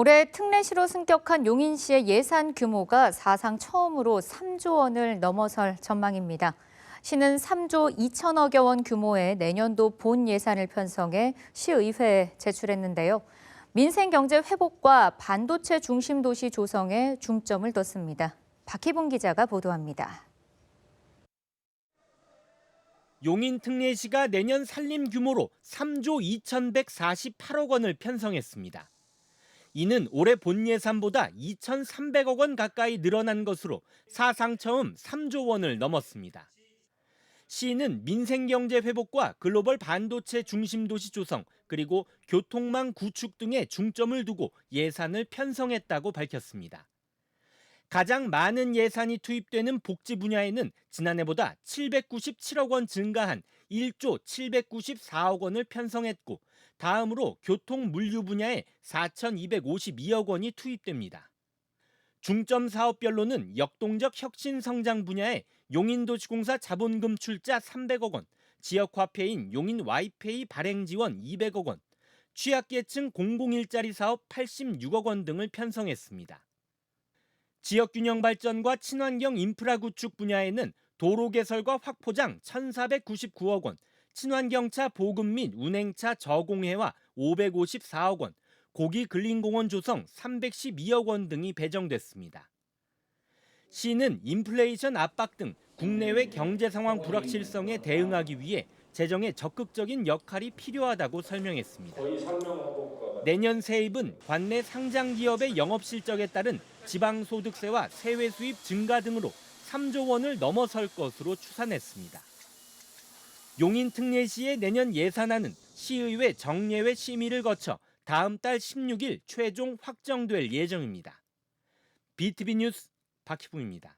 올해 특례시로 승격한 용인시의 예산 규모가 사상 처음으로 3조 원을 넘어설 전망입니다. 시는 3조 2천억여 원 규모의 내년도 본 예산을 편성해 시의회에 제출했는데요. 민생 경제 회복과 반도체 중심 도시 조성에 중점을 뒀습니다. 박희봉 기자가 보도합니다. 용인 특례시가 내년 산림 규모로 3조 2,148억 원을 편성했습니다. 이는 올해 본 예산보다 2,300억 원 가까이 늘어난 것으로 사상 처음 3조 원을 넘었습니다. 시는 민생경제 회복과 글로벌 반도체 중심 도시 조성 그리고 교통망 구축 등에 중점을 두고 예산을 편성했다고 밝혔습니다. 가장 많은 예산이 투입되는 복지 분야에는 지난해보다 797억 원 증가한 1조 794억 원을 편성했고 다음으로 교통 물류 분야에 4,252억 원이 투입됩니다. 중점 사업별로는 역동적 혁신 성장 분야에 용인도시공사 자본금 출자 300억 원, 지역 화폐인 용인 와이페이 발행 지원 200억 원, 취약계층 공공일자리 사업 86억 원 등을 편성했습니다. 지역 균형 발전과 친환경 인프라 구축 분야에는 도로 개설과 확 포장 1,499억 원, 친환경차 보급 및 운행차 저공해와 554억 원, 고기 근린공원 조성 312억 원 등이 배정됐습니다. 시는 인플레이션 압박 등 국내외 경제 상황 불확실성에 대응하기 위해 재정에 적극적인 역할이 필요하다고 설명했습니다. 내년 세입은 관내 상장 기업의 영업 실적에 따른 지방 소득세와 세외 수입 증가 등으로 3조 원을 넘어설 것으로 추산했습니다. 용인 특례시의 내년 예산안은 시의회 정례회 심의를 거쳐 다음 달 16일 최종 확정될 예정입니다. BTV 뉴스 박희붕입니다.